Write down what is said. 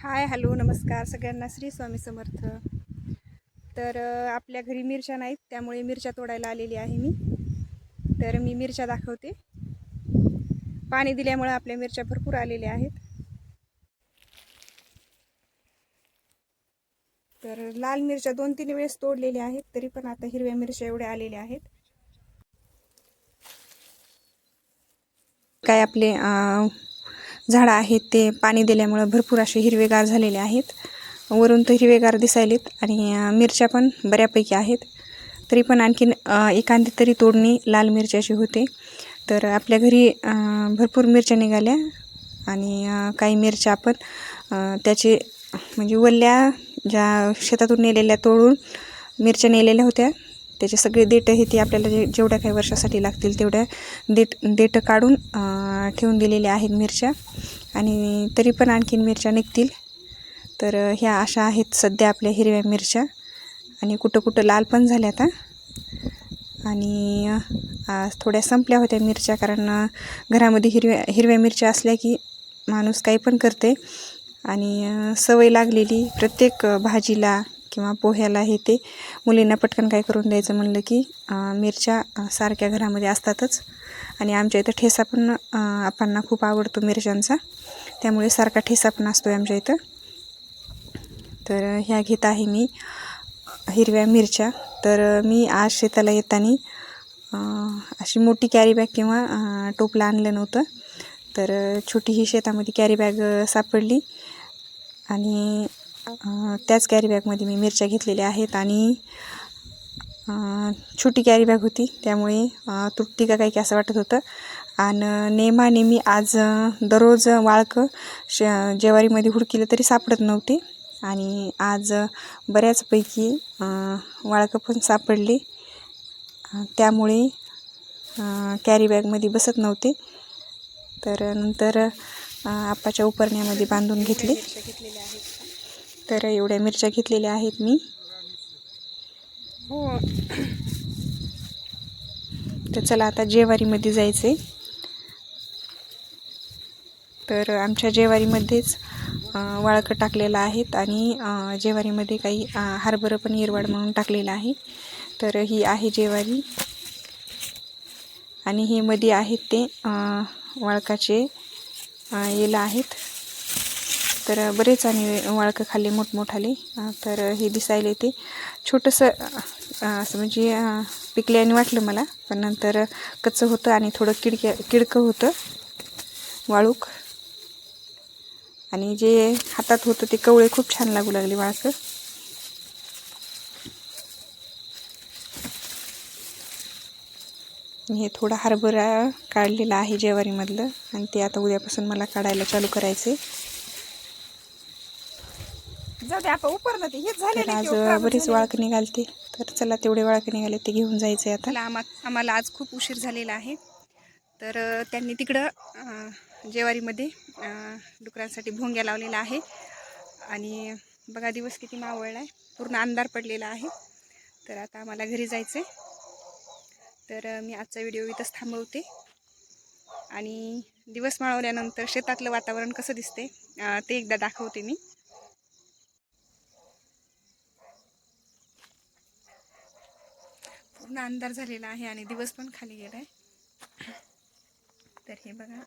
Hi hello नमस्कार सगळ्यांना. श्री स्वामी समर्थ. तर आपल्या घरी मिरच्या नाहीत त्यामुळे मिरच्या तोडायला आलेली आहे मी. तर मी मिरच्या दाखवते. पाणी दिल्यामुळे आपल्या मिरच्या भरपूर आलेल्या आहेत. तर लाल मिरच्या दोन तीन वेळेस तोडलेल्या आहेत तरी पण आता हिरव्या मिरच्या एवढ्या आलेल्या आहेत. काय आपले झाडं आहेत ते पाणी दिल्यामुळं भरपूर असे हिरवेगार झालेले आहेत. वरून तर हिरवेगार दिसायलेत आणि मिरच्या पण बऱ्यापैकी आहेत. तरी पण आणखीन एखादी तरी तोडणी लाल मिरच्याची होते. तर आपल्या घरी भरपूर मिरच्या निघाल्या आणि काही मिरच्या आपण त्याचे म्हणजे वल्ल्या ज्या शेतातून नेलेल्या तोडून मिरच्या नेलेल्या होत्या. त्याचे सगळे देठं हे ते आपल्याला जे जेवढ्या काही वर्षासाठी लागतील तेवढ्या देठ देठं काढून ठेवून दिलेल्या आहेत मिरच्या. आणि तरी पण आणखीन मिरच्या निघतील. तर ह्या अशा आहेत सध्या आपल्या हिरव्या मिरच्या. आणि कुठं कुठं लाल पण झाल्या आता. आणि आज थोड्या संपल्या होत्या मिरच्या कारण घरामध्ये हिरव्या हिरव्या मिरच्या असल्या की माणूस काही पण करते. आणि सवय लागलेली प्रत्येक भाजीला किंवा पोह्याला हे ते मुलींना पटकन काय करून द्यायचं म्हणलं की मिरच्या सारख्या घरामध्ये असतातच. आणि आमच्या इथं ठेसा पण अं, आपांना खूप आवडतो मिरच्यांचा. त्यामुळे सारखा ठेसा पण असतो आहे आमच्या इथं. तर ह्या घेत आहे मी हिरव्या मिरच्या. तर मी आज शेताला येताना अशी मोठी कॅरी बॅग किंवा टोपला टोपलं आणलं नव्हतं. तर छोटी ही शेतामध्ये कॅरी बॅग सापडली. आणि त्याच कॅरीबॅगमध्ये मी मिरच्या घेतलेल्या आहेत आणि छोटी कॅरीबॅग होती. त्यामुळे तुटती का काही की असं वाटत होतं. आणि नेमाने मी आज दररोज वाळकं श जेवारीमध्ये हुडकिलं तरी सापडत नव्हते. आणि आज बऱ्याचपैकी वाळकं पण सापडले. त्यामुळे कॅरीबॅगमध्ये बसत नव्हते. तर नंतर आप्पाच्या उपरण्यामध्ये बांधून घेतले. तर एवढ्या मिरच्या घेतलेल्या आहेत मी. हो. तर चला आता जेवारीमध्ये जायचं आहे तर आमच्या जेवारीमध्येच वाळकं टाकलेलं आहेत आणि जेवारीमध्ये काही हरभरं पण हिरवाड म्हणून टाकलेलं आहे. तर ही आहे जेवारी. आणि हे मध्ये आहेत ते वाळकाचे येलं आहेत. तर बरेच आणि वाळकं खाल्ले मोठमोठाले तर हे दिसायला येते. छोटंसं असं म्हणजे पिकल्याने वाटलं मला पण नंतर कच्चं होतं आणि थोडं किडक्या किडकं होतं. वाळूक. आणि जे हातात होतं ते कवळे खूप छान लागू लागले वाळकं. हे थोडा हरभरा काढलेला आहे जेवारीमधलं आणि ते आता उद्यापासून मला काढायला चालू करायचे जाऊ दे आपण उपरलं ते. हेच तर आज बरेच वाळक निघालते तर चला तेवढे वाळक निघाले ते घेऊन जायचे आता. आम्हा आम्हाला आज खूप उशीर झालेला आहे. तर त्यांनी तिकडं जेवारीमध्ये डुकरांसाठी भोंग्या लावलेला आहे. आणि बघा दिवस किती मावळला आहे. पूर्ण अंधार पडलेला आहे. तर आता आम्हाला घरी जायचं आहे तर मी आजचा व्हिडिओ इथंच थांबवते. आणि दिवस माळवल्यानंतर शेतातलं वातावरण कसं दिसते ते एकदा दाखवते मी. पूर्ण अंधार झालेला आहे आणि दिवस पण खाली गेला आहे तर हे बघा.